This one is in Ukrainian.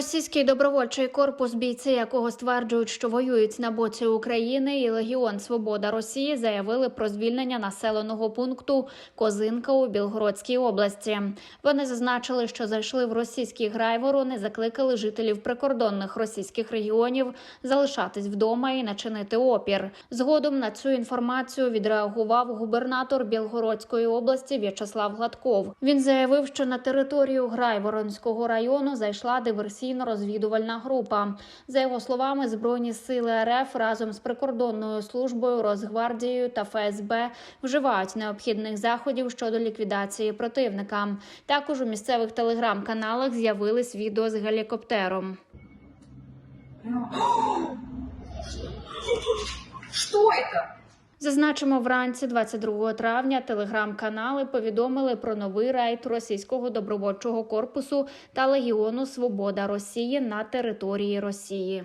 Російський добровольчий корпус, бійці якого стверджують, що воюють на боці України, і Легіон Свобода Росії заявили про звільнення населеного пункту Козинка у Білгородській області. Вони зазначили, що зайшли в російські грайворони, закликали жителів прикордонних російських регіонів залишатись вдома і начинити опір. Згодом на цю інформацію відреагував губернатор Білгородської області В'ячеслав Гладков. Він заявив, що на територію Грайворонського району зайшла диверсійно-розвідувальна група. За його словами, збройні сили РФ разом з прикордонною службою, Росгвардією та ФСБ вживають необхідних заходів щодо ліквідації противника. Також у місцевих телеграм-каналах з'явились відео з гелікоптером. Что это? Зазначимо, вранці 22 травня телеграм-канали повідомили про новий рейд російського добровольчого корпусу та легіону Свобода Росії на території Росії.